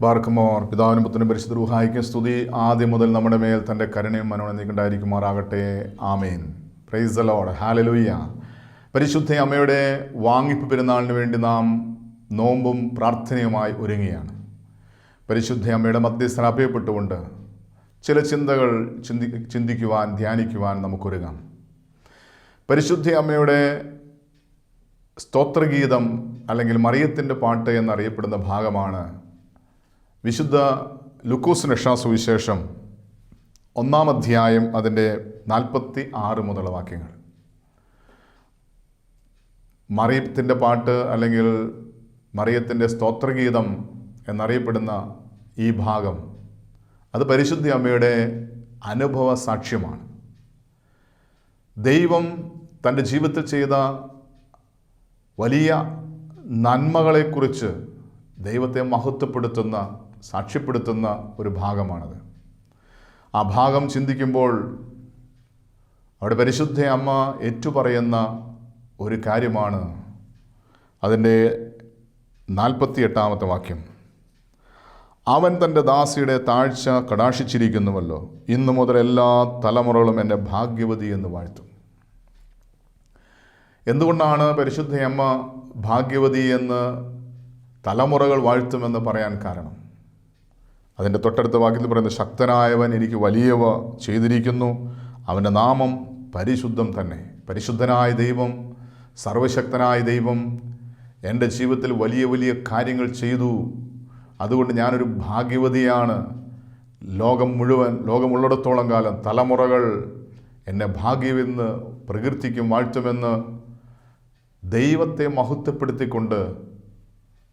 ബാർക്കുമോർ പിതാവിനും പുത്രനും പരിശുദ്ധ റൂഹായിക്കും സ്തുതി. ആദ്യം മുതൽ നമ്മുടെ മേൽ തന്റെ കരുണയും മനോനന്ദിക്കുണ്ടായിരിക്കുമാറാകട്ടെ ആമേൻ. പ്രൈസ് ദ ലോഡ് ഹാലലൂയ്യ പരിശുദ്ധ അമ്മയുടെ വാങ്ങിപ്പ് പെരുന്നാളിന് വേണ്ടി നാം നോമ്പും പ്രാർത്ഥനയുമായി ഒരുങ്ങുകയാണ്. പരിശുദ്ധ അമ്മയുടെ മധ്യസ്ഥ അഭയപ്പെട്ടുകൊണ്ട് ചില ചിന്തകൾ ചിന്തി ചിന്തിക്കുവാൻ ധ്യാനിക്കുവാൻ നമുക്കൊരുങ്ങാം. പരിശുദ്ധ അമ്മയുടെ സ്തോത്രഗീതം അല്ലെങ്കിൽ മറിയത്തിന്റെ പാട്ട് എന്നറിയപ്പെടുന്ന ഭാഗമാണ് വിശുദ്ധ ലുക്കോസ് രക്ഷാസുവിശേഷം ഒന്നാം അധ്യായം അതിന്റെ നാൽപ്പത്തി ആറ് മുതലുള്ള വാക്യങ്ങൾ. മറിയത്തിന്റെ പാട്ട് അല്ലെങ്കിൽ മറിയത്തിന്റെ സ്തോത്രഗീതം എന്നറിയപ്പെടുന്ന ഈ ഭാഗം അത് പരിശുദ്ധി അമ്മയുടെ അനുഭവ സാക്ഷ്യമാണ്. ദൈവം തന്റെ ജീവിതത്തിൽ ചെയ്ത വലിയ നന്മകളെക്കുറിച്ച് ദൈവത്തെ മഹത്വപ്പെടുത്തുന്ന സാക്ഷ്യപ്പെടുത്തുന്ന ഒരു ഭാഗമാണത്. ആ ഭാഗം ചിന്തിക്കുമ്പോൾ അവിടെ പരിശുദ്ധ അമ്മ ഏറ്റുപറയുന്ന ഒരു കാര്യമാണ്. അതിന്റെ നാൽപ്പത്തി എട്ടാമത്തെ വാക്യം. അവൻ തന്റെ ദാസിയുടെ താഴ്ച കടാക്ഷിച്ചിരിക്കുന്നുവല്ലോ. ഇന്നു മുതൽ എല്ലാ തലമുറകളും എന്നെ ഭാഗ്യവതി എന്ന് വാഴ്ത്തും. എന്തുകൊണ്ടാണ് പരിശുദ്ധയമ്മ ഭാഗ്യവതി എന്ന് തലമുറകൾ വാഴ്ത്തുമെന്ന് പറയാൻ കാരണം? അതിന്റെ തൊട്ടടുത്ത വാക്യത്തിൽ പറയുന്നത് ശക്തനായവൻ എനിക്ക് വലിയവ ചെയ്തിരിക്കുന്നു. അവന്റെ നാമം പരിശുദ്ധം തന്നെ. പരിശുദ്ധനായ ദൈവം സർവശക്തനായ ദൈവം എന്റെ ജീവിതത്തിൽ വലിയ വലിയ കാര്യങ്ങൾ ചെയ്തു. അതുകൊണ്ട് ഞാനൊരു ഭാഗ്യവതിയാണ്. ലോകം മുഴുവൻ ലോകമുള്ളിടത്തോളം കാലം തലമുറകൾ എന്നെ ഭാഗ്യമെന്ന് പ്രകൃതിക്കും വാഴ്ത്തുമെന്ന് ദൈവത്തെ മഹത്വപ്പെടുത്തിക്കൊണ്ട്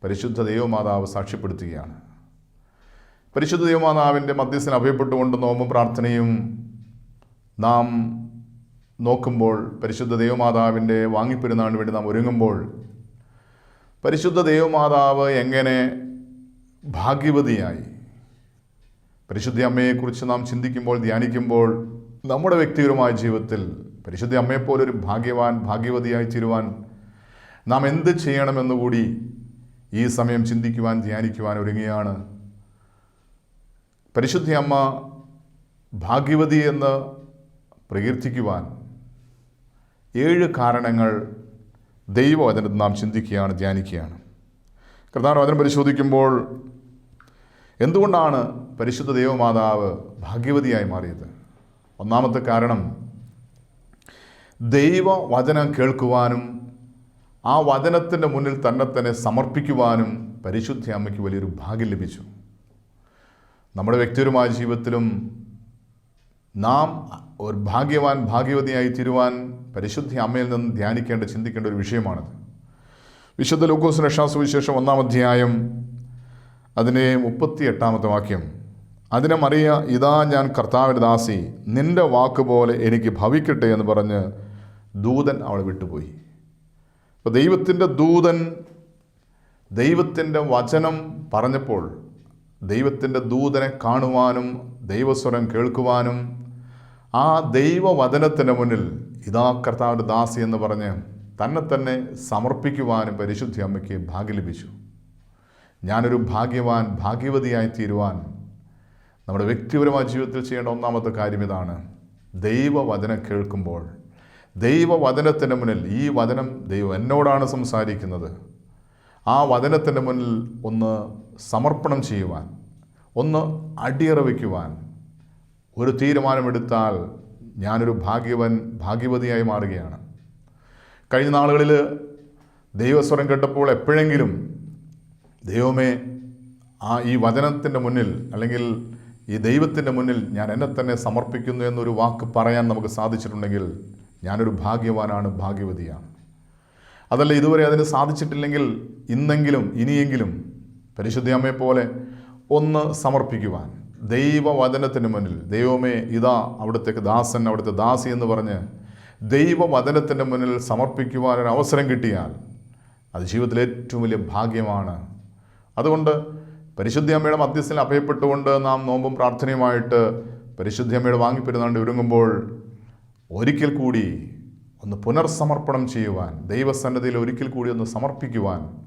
പരിശുദ്ധ ദൈവമാതാവ് സാക്ഷ്യപ്പെടുത്തുകയാണ്. പരിശുദ്ധ ദൈവമാതാവിന്റെ മധ്യസ്ഥന് അഭയപ്പെട്ടുകൊണ്ട് നോമ്പും പ്രാർത്ഥനയും നാം നോക്കുമ്പോൾ പരിശുദ്ധ ദൈവമാതാവിന്റെ വാങ്ങിപ്പെരുന്നാളിന് വേണ്ടി നാം ഒരുങ്ങുമ്പോൾ പരിശുദ്ധ ദൈവമാതാവ് എങ്ങനെ ഭാഗ്യവതിയായി? പരിശുദ്ധ അമ്മയെക്കുറിച്ച് നാം ചിന്തിക്കുമ്പോൾ ധ്യാനിക്കുമ്പോൾ നമ്മുടെ വ്യക്തിപരമായ ജീവിതത്തിൽ പരിശുദ്ധ അമ്മയെപ്പോലെ ഒരു ഭാഗ്യവാൻ ഭാഗ്യവതിയായി തീരുവാൻ നാം എന്ത് ചെയ്യണമെന്നുകൂടി ഈ സമയം ചിന്തിക്കുവാൻ ധ്യാനിക്കുവാൻ ഒരുങ്ങിയാണ് പരിശുദ്ധ അമ്മ ഭാഗ്യവതി എന്ന് പ്രകീർത്തിക്കുവാൻ ഏഴ് കാരണങ്ങൾ ദൈവവചനത്തിൽ നാം ചിന്തിക്കുകയാണ് ധ്യാനിക്കുകയാണ്. കർത്താവ് വചനം പരിശോധിക്കുമ്പോൾ എന്തുകൊണ്ടാണ് പരിശുദ്ധ ദൈവമാതാവ് ഭാഗ്യവതിയായി മാറിയത്? ഒന്നാമത്തെ കാരണം ദൈവ വചനം കേൾക്കുവാനും ആ വചനത്തിന്റെ മുന്നിൽ തന്നെ തന്നെ സമർപ്പിക്കുവാനും പരിശുദ്ധ അമ്മയ്ക്ക് വലിയൊരു ഭാഗ്യം ലഭിച്ചു. നമ്മുടെ വ്യക്തിപരമായ ജീവിതത്തിലും നാം ഒരു ഭാഗ്യവാൻ ഭാഗ്യവതിയായി തീരുവാൻ പരിശുദ്ധി അമ്മയിൽ നിന്ന് ധ്യാനിക്കേണ്ട ചിന്തിക്കേണ്ട ഒരു വിഷയമാണത്. വിശുദ്ധ ലൂക്കോസ് രക്ഷാസുവിശേഷം ഒന്നാം അധ്യായം അതിനെ മുപ്പത്തി എട്ടാമത്തെ വാക്യം. അതിനെ മറിയ ഇതാ ഞാൻ കർത്താവിന്റെ ദാസി നിന്റെ വാക്കുപോലെ എനിക്ക് ഭവിക്കട്ടെ എന്ന് പറഞ്ഞ് ദൂതൻ അവളെ വിട്ടുപോയി. അപ്പോൾ ദൈവത്തിന്റെ ദൂതൻ ദൈവത്തിന്റെ വചനം പറഞ്ഞപ്പോൾ ദൈവത്തിന്റെ ദൂതനെ കാണുവാനും ദൈവസ്വരം കേൾക്കുവാനും ആ ദൈവവചനത്തിന്റെ മുന്നിൽ ഇതാ കർത്താവിന്റെ ദാസി എന്ന് പറഞ്ഞ് തന്നെ തന്നെ സമർപ്പിക്കുവാനും പരിശുദ്ധി അമ്മയ്ക്ക് ഭാഗ്യം ലഭിച്ചു. ഞാനൊരു ഭാഗ്യവാൻ ഭാഗ്യവതിയായി തീരുവാൻ നമ്മുടെ വ്യക്തിപരമായ ജീവിതത്തിൽ ചെയ്യേണ്ട ഒന്നാമത്തെ കാര്യം ഇതാണ്. ദൈവവചനം കേൾക്കുമ്പോൾ ദൈവവചനത്തിന്റെ മുന്നിൽ ഈ വചനം ദൈവം എന്നോടാണ് സംസാരിക്കുന്നത്. ആ വചനത്തിന്റെ മുന്നിൽ ഒന്ന് സമർപ്പണം ചെയ്യുവാൻ ഒന്ന് അടിയറ വയ്ക്കുവാൻ ഒരു തീരുമാനമെടുത്താൽ ഞാനൊരു ഭാഗ്യവൻ ഭാഗ്യവതിയായി മാറുകയാണ്. കഴിഞ്ഞ നാളുകളിൽ ദൈവസ്വരം കേട്ടപ്പോൾ എപ്പോഴെങ്കിലും ദൈവമേ ആ ഈ വചനത്തിന്റെ മുന്നിൽ അല്ലെങ്കിൽ ഈ ദൈവത്തിന്റെ മുന്നിൽ ഞാൻ എന്നെ തന്നെ സമർപ്പിക്കുന്നു എന്നൊരു വാക്ക് പറയാൻ നമുക്ക് സാധിച്ചിട്ടുണ്ടെങ്കിൽ ഞാനൊരു ഭാഗ്യവാനാണ് ഭാഗ്യവതിയാണ്. അതല്ല ഇതുവരെ അതിന് സാധിച്ചിട്ടില്ലെങ്കിൽ ഇന്നെങ്കിലും ഇനിയെങ്കിലും പരിശുദ്ധ അമ്മയെപ്പോലെ ഒന്ന് സമർപ്പിക്കുവാൻ ദൈവവചനത്തിന് മുന്നിൽ ദൈവമേ ഇതാ അവിടുത്തെ ദാസൻ അവിടുത്തെ ദാസി എന്ന് പറഞ്ഞ് ദൈവവചനത്തിന്റെ മുന്നിൽ സമർപ്പിക്കുവാനൊരു അവസരം കിട്ടിയാൽ അത് ജീവിതത്തിലെ ഏറ്റവും വലിയ ഭാഗ്യമാണ്. അതുകൊണ്ട് പരിശുദ്ധ അമ്മയുടെ മധ്യസ്ഥയിൽ അഭയപ്പെട്ടുകൊണ്ട് നാം നോമ്പും പ്രാർത്ഥനയുമായിട്ട് പരിശുദ്ധ അമ്മയുടെ വാങ്ങിപ്പെരുന്നാണ്ട് ഒരുങ്ങുമ്പോൾ ഒരിക്കൽ കൂടി ഒന്ന് പുനർസമർപ്പണം ചെയ്യുവാൻ ദൈവസന്നദ്ധയിൽ ഒരിക്കൽ കൂടി ഒന്ന് സമർപ്പിക്കുവാൻ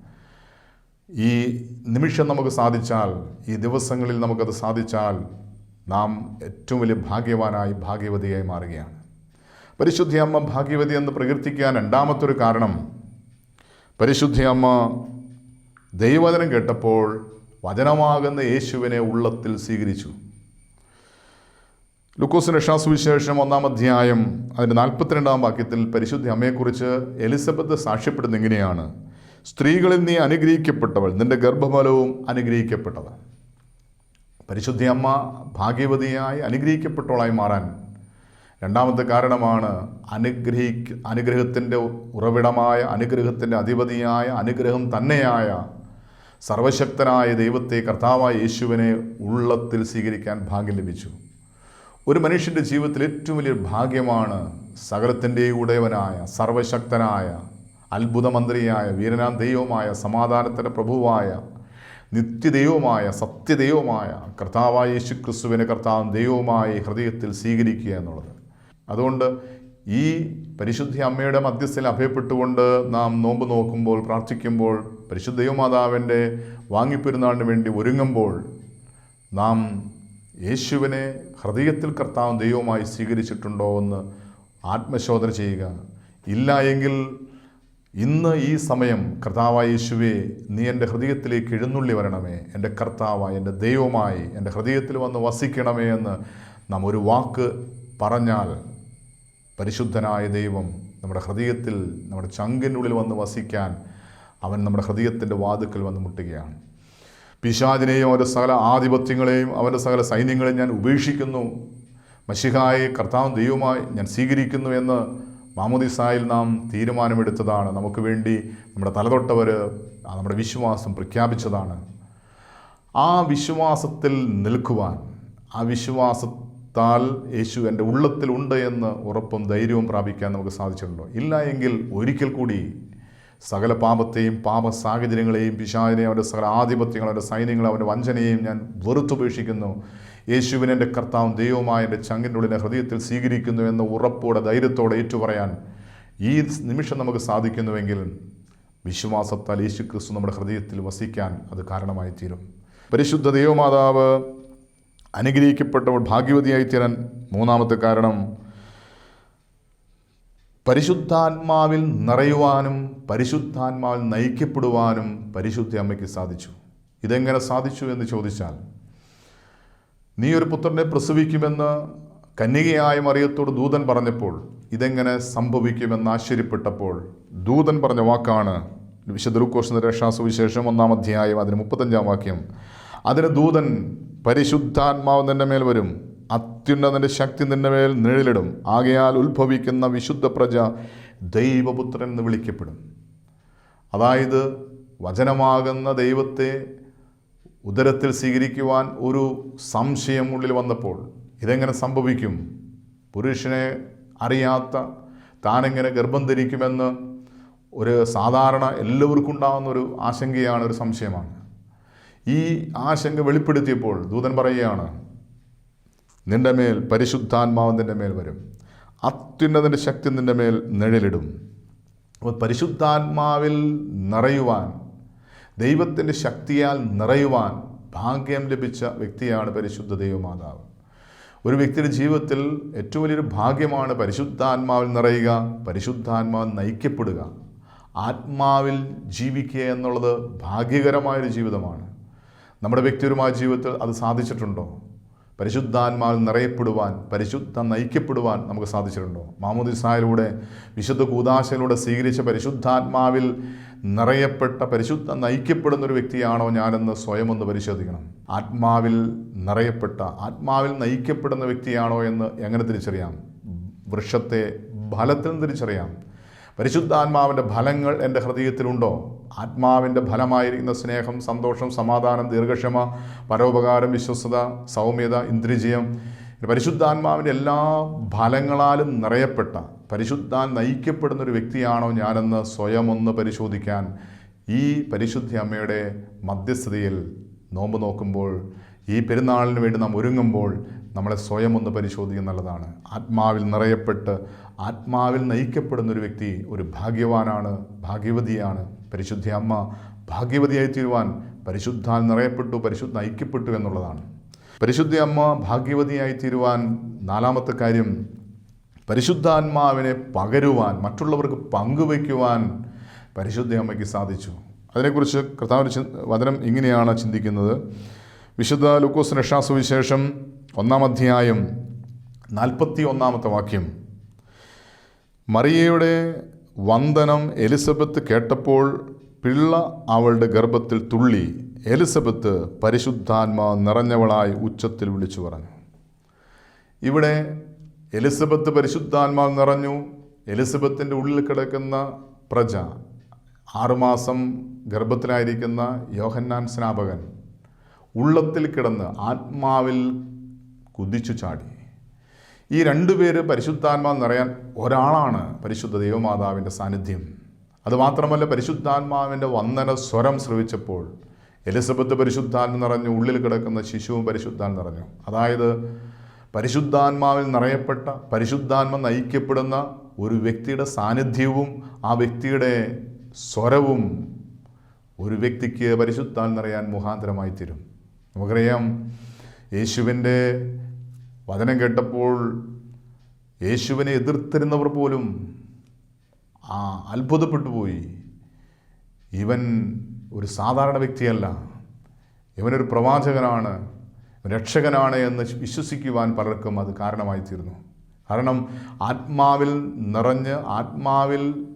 ഈ നിമിഷം നമുക്ക് സാധിച്ചാൽ ഈ ദിവസങ്ങളിൽ നമുക്കത് സാധിച്ചാൽ നാം ഏറ്റവും വലിയ ഭാഗ്യവാനായി ഭാഗ്യവതിയായി മാറുകയാണ്. പരിശുദ്ധി അമ്മ ഭാഗ്യവതി എന്ന് പ്രകീർത്തിക്കാൻ രണ്ടാമത്തൊരു കാരണം പരിശുദ്ധി അമ്മ ദൈവവചനം കേട്ടപ്പോൾ വചനമാകുന്ന യേശുവിനെ ഉള്ളത്തിൽ സ്വീകരിച്ചു. ലുക്കോസിന്റെ സുവിശേഷം ഒന്നാം അധ്യായം അതിന്റെ നാൽപ്പത്തിരണ്ടാം വാക്യത്തിൽ പരിശുദ്ധ അമ്മയെക്കുറിച്ച് എലിസബത്ത് സാക്ഷ്യപ്പെടുന്ന എങ്ങനെയാണ്? സ്ത്രീകളിൽ നീ അനുഗ്രഹിക്കപ്പെട്ടവൾ നിന്റെ ഗർഭഫലവും അനുഗ്രഹിക്കപ്പെട്ടത് പരിശുദ്ധ അമ്മ ഭാഗ്യവതിയായി അനുഗ്രഹിക്കപ്പെട്ടവളായി മാറാൻ രണ്ടാമത്തെ കാരണമാണ് അനുഗ്രഹി അനുഗ്രഹത്തിന്റെ ഉറവിടമായ അനുഗ്രഹത്തിന്റെ അധിപതിയായ അനുഗ്രഹം തന്നെയായ സർവശക്തനായ ദൈവത്തെ കർത്താവായ യേശുവിനെ ഉള്ളത്തിൽ സ്വീകരിക്കാൻ ഭാഗ്യം ലഭിച്ചു. ഒരു മനുഷ്യന്റെ ജീവിതത്തിൽ ഏറ്റവും വലിയ ഭാഗ്യമാണ് സകലത്തിന്റെ ഉടയവനായ സർവശക്തനായ അത്ഭുതമന്ത്രിയായ വീരനാം ദൈവമായ സമാധാനത്തിന്റെ പ്രഭുവായ നിത്യദൈവമായ സത്യദൈവമായ കർത്താവായ യേശു ക്രിസ്തുവിനെ കർത്താവ് ദൈവമായി ഹൃദയത്തിൽ സ്വീകരിക്കുക എന്നുള്ളത്. അതുകൊണ്ട് ഈ പരിശുദ്ധി അമ്മയുടെ മധ്യസ്ഥയിൽ അഭയപ്പെട്ടുകൊണ്ട് നാം നോമ്പ് നോക്കുമ്പോൾ പ്രാർത്ഥിക്കുമ്പോൾ പരിശുദ്ധ ദൈവമാതാവിന്റെ വാങ്ങിപ്പെരുന്നാളിന് വേണ്ടി ഒരുങ്ങുമ്പോൾ നാം യേശുവിനെ ഹൃദയത്തിൽ കർത്താവ് ദൈവമായി സ്വീകരിച്ചിട്ടുണ്ടോ എന്ന് ആത്മശോധന ചെയ്യുക. ഇല്ല എങ്കിൽ ഇന്ന് ഈ സമയം കർത്താവായ യേശുവെ നീ എന്റെ ഹൃദയത്തിലേക്ക് എഴുന്നള്ളി വരണമേ. എന്റെ കർത്താവായി എന്റെ ദൈവമായി എന്റെ ഹൃദയത്തിൽ വന്ന് വസിക്കണമേ എന്ന് നാം ഒരു വാക്ക് പറഞ്ഞാൽ പരിശുദ്ധനായ ദൈവം നമ്മുടെ ഹൃദയത്തിൽ നമ്മുടെ ചങ്കിനുള്ളിൽ വന്ന് വസിക്കാൻ അവൻ നമ്മുടെ ഹൃദയത്തിന്റെ വാതുക്കൽ വന്ന് മുട്ടുകയാണ്. പിശാദിനെയും അവന്റെ സകല ആധിപത്യങ്ങളെയും അവന്റെ സകല സൈന്യങ്ങളെയും ഞാൻ ഉപേക്ഷിക്കുന്നു. മഷിഹായി കർത്താവ് ദൈവമായി ഞാൻ സ്വീകരിക്കുന്നു എന്ന് മാമുദിസായിൽ നാം തീരുമാനമെടുത്തതാണ്. നമുക്ക് വേണ്ടി നമ്മുടെ തലതൊട്ടവർ നമ്മുടെ വിശ്വാസം പ്രഖ്യാപിച്ചതാണ്. ആ വിശ്വാസത്തിൽ നിൽക്കുവാൻ ആ വിശ്വാസത്താൽ യേശു എന്റെ ഉള്ളത്തിലുണ്ട് എന്ന് ഉറപ്പും ധൈര്യവും പ്രാപിക്കാൻ നമുക്ക് സാധിച്ചിട്ടുണ്ടോ? ഇല്ല എങ്കിൽ ഒരിക്കൽ കൂടി സകല പാപത്തെയും പാപ സാഹചര്യങ്ങളെയും പിശാചിനെയും അവന്റെ സകല ആധിപത്യങ്ങൾ അവന്റെ സൈന്യങ്ങൾ അവന്റെ വഞ്ചനയെയും ഞാൻ വെറുത്തുപേക്ഷിക്കുന്നു. യേശുവിനെ എന്റെ കർത്താവും ദൈവമായ എന്റെ ചങ്കിന്റെ ഉള്ളിനെ ഹൃദയത്തിൽ സ്വീകരിക്കുന്നു എന്ന ഉറപ്പോടെ ധൈര്യത്തോടെ ഏറ്റുപറയാൻ ഈ നിമിഷം നമുക്ക് സാധിക്കുന്നുവെങ്കിൽ വിശ്വാസത്താൽ യേശു ക്രിസ്തു നമ്മുടെ ഹൃദയത്തിൽ വസിക്കാൻ അത് കാരണമായി തീരും പരിശുദ്ധ ദൈവമാതാവ് അനുഗ്രഹിക്കപ്പെട്ടവൾ ഭാഗ്യവതിയായി തീരാൻ മൂന്നാമത്തെ കാരണം പരിശുദ്ധാത്മാവിൽ നിറയുവാനും പരിശുദ്ധാത്മാവിൽ നയിക്കപ്പെടുവാനും പരിശുദ്ധ അമ്മയ്ക്ക് സാധിച്ചു. ഇതെങ്ങനെ സാധിച്ചു എന്ന് ചോദിച്ചാൽ നീ ഒരു പുത്രനെ പ്രസവിക്കുമെന്ന് കന്യകയായ മറിയത്തോട് ദൂതൻ പറഞ്ഞപ്പോൾ ഇതെങ്ങനെ സംഭവിക്കുമെന്ന് ആശ്ചര്യപ്പെട്ടപ്പോൾ ദൂതൻ പറഞ്ഞ വാക്കാണ് വിശുദ്ധ ലൂക്കോസിന്റെ രക്ഷാസുവിശേഷം ഒന്നാം അധ്യായം അതിന് മുപ്പത്തഞ്ചാം വാക്യം. അതിന് ദൂതൻ പരിശുദ്ധാത്മാവ് നിന്റെ മേൽ വരും. അത്യുന്നതന്റെ ശക്തി നിന്റെ മേൽ നിഴലിടും. ആകയാൽ ഉത്ഭവിക്കുന്ന വിശുദ്ധ പ്രജ ദൈവപുത്രൻ എന്ന് വിളിക്കപ്പെടും. അതായത് വചനമാകുന്ന ദൈവത്തെ ഉദരത്തിൽ സ്വീകരിക്കുവാൻ ഒരു സംശയം ഉള്ളിൽ വന്നപ്പോൾ ഇതെങ്ങനെ സംഭവിക്കും? പുരുഷനെ അറിയാത്ത താനെങ്ങനെ ഗർഭം ധരിക്കുമെന്ന് ഒരു സാധാരണ എല്ലാവർക്കും ഉണ്ടാകുന്ന ഒരു ആശങ്കയാണ് ഒരു സംശയമാണ്. ഈ ആശങ്ക വെളിപ്പെടുത്തിയപ്പോൾ ദൂതൻ പറയുകയാണ് നിന്റെ മേൽ പരിശുദ്ധാത്മാവ് നിന്റെ മേൽ വരും. അത്യുന്നതിന്റെ ശക്തി നിന്റെ മേൽ നിഴലിടും. അപ്പോൾ പരിശുദ്ധാത്മാവിൽ നിറയുവാൻ ദൈവത്തിന്റെ ശക്തിയാൽ നിറയുവാൻ ഭാഗ്യം ലഭിച്ച വ്യക്തിയാണ് പരിശുദ്ധ ദൈവമാതാവ്. ഒരു വ്യക്തിയുടെ ജീവിതത്തിൽ ഏറ്റവും വലിയൊരു ഭാഗ്യമാണ് പരിശുദ്ധാത്മാവിൽ നിറയുക പരിശുദ്ധാത്മാവ് നയിക്കപ്പെടുക. ആത്മാവിൽ ജീവിക്കുക എന്നുള്ളത് ഭാഗ്യകരമായൊരു ജീവിതമാണ്. നമ്മുടെ വ്യക്തിപരമായ ജീവിതത്തിൽ അത് സാധിച്ചിട്ടുണ്ടോ? പരിശുദ്ധാത്മാവിൽ നിറയപ്പെടുവാൻ പരിശുദ്ധ നയിക്കപ്പെടുവാൻ നമുക്ക് സാധിച്ചിട്ടുണ്ടോ? മാമോദിസായിലൂടെ വിശുദ്ധ കൂതാശയിലൂടെ സ്വീകരിച്ച പരിശുദ്ധാത്മാവിൽ നിറയപ്പെട്ട പരിശുദ്ധ നയിക്കപ്പെടുന്ന ഒരു വ്യക്തിയാണോ ഞാനെന്ന് സ്വയം ഒന്ന് പരിശോധിക്കണം. ആത്മാവിൽ നിറയപ്പെട്ട ആത്മാവിൽ നയിക്കപ്പെടുന്ന വ്യക്തിയാണോ എന്ന് എങ്ങനെ തിരിച്ചറിയാം? വൃക്ഷത്തെ ഫലത്തിൽ തിരിച്ചറിയാം. പരിശുദ്ധാത്മാവിന്റെ ഫലങ്ങൾ എന്റെ ഹൃദയത്തിലുണ്ടോ? ആത്മാവിന്റെ ഫലമായിരിക്കുന്ന സ്നേഹം സന്തോഷം സമാധാനം ദീർഘക്ഷമ പരോപകാരം വിശ്വസത സൗമ്യത ഇന്ദ്രിജയം പരിശുദ്ധാത്മാവിന്റെ എല്ലാ ഫലങ്ങളാലും നിറയപ്പെട്ട പരിശുദ്ധാൻ നയിക്കപ്പെടുന്ന ഒരു വ്യക്തിയാണോ ഞാനെന്ന് സ്വയം ഒന്ന് പരിശോധിക്കാൻ ഈ പരിശുദ്ധി അമ്മയുടെ മധ്യസ്ഥതയിൽ നോമ്പ് നോക്കുമ്പോൾ ഈ പെരുന്നാളിന് വേണ്ടി നാം ഒരുങ്ങുമ്പോൾ നമ്മളെ സ്വയം ഒന്ന് പരിശോധിക്കുക നല്ലതാണ്. ആത്മാവിൽ നിറയപ്പെട്ട് ആത്മാവിൽ നയിക്കപ്പെടുന്ന ഒരു വ്യക്തി ഒരു ഭാഗ്യവാനാണ് ഭാഗ്യവതിയാണ്. പരിശുദ്ധ അമ്മ ഭാഗ്യവതിയായി തീരുവാൻ പരിശുദ്ധാൽ നിറയപ്പെട്ടു പരിശുദ്ധ നയിക്കപ്പെട്ടു എന്നുള്ളതാണ്. പരിശുദ്ധ അമ്മ ഭാഗ്യവതിയായി തീരുവാൻ നാലാമത്തെ കാര്യം പരിശുദ്ധാത്മാവിനെ പകരുവാൻ മറ്റുള്ളവർക്ക് പങ്കുവയ്ക്കുവാൻ പരിശുദ്ധ അമ്മയ്ക്ക് സാധിച്ചു. അതിനെക്കുറിച്ച് കർത്താവ് വചനം ഇങ്ങനെയാണ് ചിന്തിക്കുന്നത്. വിശുദ്ധ ലൂക്കോസ് രക്ഷാസുവിശേഷം ഒന്നാം അധ്യായം നാൽപ്പത്തി ഒന്നാമത്തെ വാക്യം. മറിയയുടെ വന്ദനം എലിസബത്ത് കേട്ടപ്പോൾ പിള്ള അവളുടെ ഗർഭത്തിൽ തുള്ളി. എലിസബത്ത് പരിശുദ്ധാത്മാ നിറഞ്ഞവളായി ഉച്ചത്തിൽ വിളിച്ചു പറഞ്ഞു. ഇവിടെ എലിസബത്ത് പരിശുദ്ധാത്മാവ് നിറഞ്ഞു. എലിസബത്തിന്റെ ഉള്ളിൽ കിടക്കുന്ന പ്രജ ആറുമാസം ഗർഭത്തിലായിരിക്കുന്ന യോഹന്നാൻ സ്നാപകൻ ഉള്ളത്തിൽ കിടന്ന് ആത്മാവിൽ കുതിച്ചു ചാടി. ഈ രണ്ടു പേര് പരിശുദ്ധാത്മാ നിറയാൻ ഒരാളാണ് പരിശുദ്ധ ദൈവമാതാവിന്റെ സാന്നിധ്യം. അതുമാത്രമല്ല പരിശുദ്ധാത്മാവിന്റെ വന്ദന സ്വരം ശ്രവിച്ചപ്പോൾ എലിസബത്ത് പരിശുദ്ധാത്മ നിറഞ്ഞു ഉള്ളിൽ കിടക്കുന്ന ശിശുവും പരിശുദ്ധാൻ നിറഞ്ഞു. അതായത് പരിശുദ്ധാത്മാവിൽ നിറയപ്പെട്ട പരിശുദ്ധാത്മ നയിക്കപ്പെടുന്ന ഒരു വ്യക്തിയുടെ സാന്നിധ്യവും ആ വ്യക്തിയുടെ സ്വരവും ഒരു വ്യക്തിക്ക് പരിശുദ്ധാൽ നിറയാൻ മുഖാന്തരമായി തീരും. നമുക്കറിയാം യേശുവിന്റെ വചനം കേട്ടപ്പോൾ യേശുവിനെ എതിർത്തിരുന്നവർ പോലും ആ അത്ഭുതപ്പെട്ടു പോയി. ഇവൻ ഒരു സാധാരണ വ്യക്തിയല്ല. ഇവനൊരു പ്രവാചകനാണ്. രക്ഷകനാണ് എന്ന് വിശ്വസിക്കുവാൻ പലർക്കും അത് കാരണമായി തീർന്നു കാരണം ആത്മാവിൽ നിറഞ്ഞ് ആത്മാവിൽ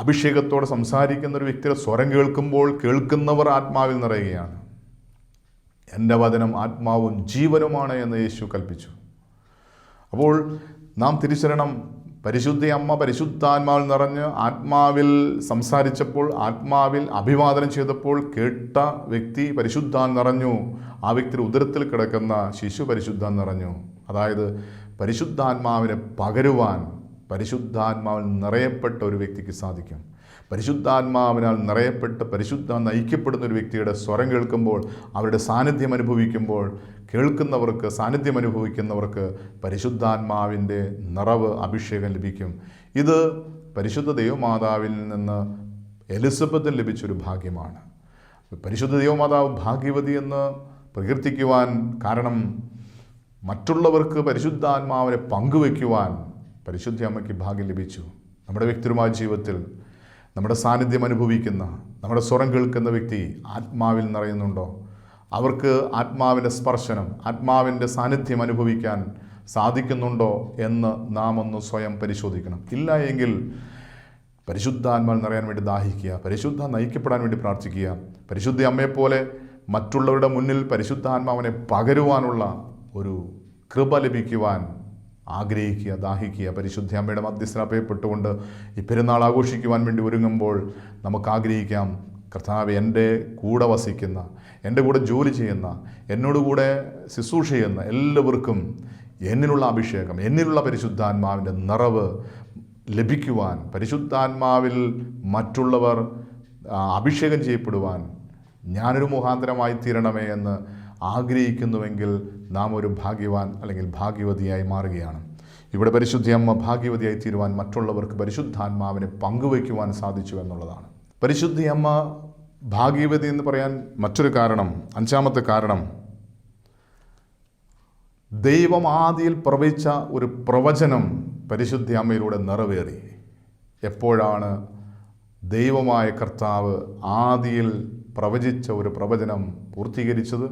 അഭിഷേകത്തോടെ സംസാരിക്കുന്ന ഒരു വ്യക്തിയുടെ സ്വരം കേൾക്കുമ്പോൾ കേൾക്കുന്നവർ ആത്മാവിൽ നിറയുകയാണ്. എന്റെ വചനം ആത്മാവും ജീവനുമാണ് എന്ന് യേശു കൽപ്പിച്ചു. അപ്പോൾ നാം തിരിച്ചറിയണം പരിശുദ്ധ അമ്മ പരിശുദ്ധാത്മാവിൽ നിറഞ്ഞ് ആത്മാവിൽ സംസാരിച്ചപ്പോൾ ആത്മാവിൽ അഭിവാദനം ചെയ്തപ്പോൾ കേട്ട വ്യക്തി പരിശുദ്ധാൻ നിറഞ്ഞു. ആ വ്യക്തിയുടെ ഉദരത്തിൽ കിടക്കുന്ന ശിശു പരിശുദ്ധാൻ നിറഞ്ഞു. അതായത് പരിശുദ്ധാത്മാവിനെ പകരുവാൻ പരിശുദ്ധാത്മാവിൽ നിറയപ്പെട്ട ഒരു വ്യക്തിക്ക് സാധിക്കും. പരിശുദ്ധാത്മാവിനാൽ നിറയപ്പെട്ട് പരിശുദ്ധ നയിക്കപ്പെടുന്ന ഒരു വ്യക്തിയുടെ സ്വരം കേൾക്കുമ്പോൾ അവരുടെ സാന്നിധ്യം അനുഭവിക്കുമ്പോൾ കേൾക്കുന്നവർക്ക് സാന്നിധ്യം അനുഭവിക്കുന്നവർക്ക് പരിശുദ്ധാത്മാവിന്റെ നിറവ് അഭിഷേകം ലഭിക്കും. ഇത് പരിശുദ്ധ ദൈവമാതാവിൽ നിന്ന് എലിസബത്തിന് ലഭിച്ചൊരു ഭാഗ്യമാണ്. പരിശുദ്ധ ദൈവമാതാവ് ഭാഗ്യവതി എന്ന് പ്രകീർത്തിക്കുവാൻ കാരണം മറ്റുള്ളവർക്ക് പരിശുദ്ധാത്മാവിനെ പങ്കുവയ്ക്കുവാൻ പരിശുദ്ധ അമ്മയ്ക്ക് ഭാഗ്യം ലഭിച്ചു. നമ്മുടെ വ്യക്തിപരമായ ജീവിതത്തിൽ നമ്മുടെ സാന്നിധ്യം അനുഭവിക്കുന്ന നമ്മുടെ സ്വരം കേൾക്കുന്ന വ്യക്തി ആത്മാവിൽ നിറയുന്നുണ്ടോ? അവർക്ക് ആത്മാവിന്റെ സ്പർശനം ആത്മാവിന്റെ സാന്നിധ്യം അനുഭവിക്കാൻ സാധിക്കുന്നുണ്ടോ എന്ന് നാം ഒന്ന് സ്വയം പരിശോധിക്കണം. ഇല്ല എങ്കിൽ പരിശുദ്ധാത്മാവിൽ നിറയാൻ വേണ്ടി ദാഹിക്കുക പരിശുദ്ധ നയിക്കപ്പെടാൻ വേണ്ടി പ്രാർത്ഥിക്കുക പരിശുദ്ധ അമ്മയെപ്പോലെ മറ്റുള്ളവരുടെ മുന്നിൽ പരിശുദ്ധാത്മാവിനെ പകരുവാനുള്ള ഒരു കൃപ ലഭിക്കുവാൻ ആഗ്രഹിക്കുക ദാഹിക്കുക. പരിശുദ്ധ അമ്മയുടെ മധ്യസ്ഥനാഭയപ്പെട്ടുകൊണ്ട് ഈ പെരുന്നാൾ ആഘോഷിക്കുവാൻ വേണ്ടി ഒരുങ്ങുമ്പോൾ നമുക്ക് ആഗ്രഹിക്കാം കർത്താവ് എന്റെ കൂടെ വസിക്കുന്ന എന്റെ കൂടെ ജോലി ചെയ്യുന്ന എന്നോട് കൂടെ ശുശ്രൂഷ ചെയ്യുന്ന എല്ലാവർക്കും എന്നിലുള്ള അഭിഷേകം എന്നിലുള്ള പരിശുദ്ധാത്മാവിന്റെ നിറവ് ലഭിക്കുവാൻ പരിശുദ്ധാത്മാവിൽ മറ്റുള്ളവർ അഭിഷേകം ചെയ്യപ്പെടുവാൻ ഞാനൊരു മുഖാന്തരമായി തീരണമേ എന്ന് ആഗ്രഹിക്കുന്നുവെങ്കിൽ നാം ഒരു ഭാഗ്യവാൻ അല്ലെങ്കിൽ ഭാഗ്യവതിയായി മാറുകയാണ്. ഇവിടെ പരിശുദ്ധ അമ്മ ഭാഗ്യവതിയായി തീരുവാൻ മറ്റുള്ളവർക്ക് പരിശുദ്ധാത്മാവിനെ പങ്കുവയ്ക്കുവാൻ സാധിച്ചു എന്നുള്ളതാണ്. പരിശുദ്ധിയമ്മ ഭാഗ്യവതി എന്ന് പറയാൻ മറ്റൊരു കാരണം അഞ്ചാമത്തെ കാരണം ദൈവം ആദിയിൽ പ്രവചിച്ച ഒരു പ്രവചനം പരിശുദ്ധി അമ്മയിലൂടെ നിറവേറി. എപ്പോഴാണ് ദൈവമായ കർത്താവ് ആദിയിൽ പ്രവചിച്ച ഒരു പ്രവചനം പൂർത്തീകരിച്ചത്?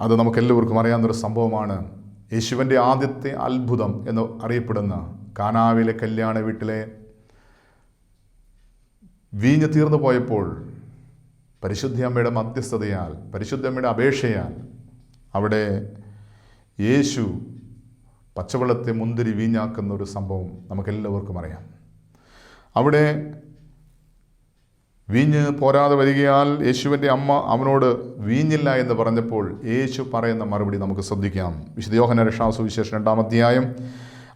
അത് നമുക്കെല്ലാവർക്കും അറിയാവുന്നൊരു സംഭവമാണ്. യേശുവിന്റെ ആദ്യത്തെ അത്ഭുതം എന്ന് അറിയപ്പെടുന്ന കാനാവിലെ കല്യാണ വീട്ടിലെ വീഞ്ഞ് തീർന്നു പോയപ്പോൾ പരിശുദ്ധമ്മയുടെ മധ്യസ്ഥതയാൽ പരിശുദ്ധമ്മയുടെ അപേക്ഷയാൽ അവിടെ യേശു പച്ചവെള്ളത്തെ മുന്തിരി വീഞ്ഞാക്കുന്ന ഒരു സംഭവം നമുക്കെല്ലാവർക്കും അറിയാം. അവിടെ വീഞ്ഞ് പോരാതെ വരികയാൽ യേശുവിന്റെ അമ്മ അവനോട് വീഞ്ഞില്ല എന്ന് പറഞ്ഞപ്പോൾ യേശു പറയുന്ന മറുപടി നമുക്ക് ശ്രദ്ധിക്കാം. വിശുദ്ധയോഹന രക്ഷാ രക്ഷാസുവിശേഷം രണ്ടാം അധ്യായം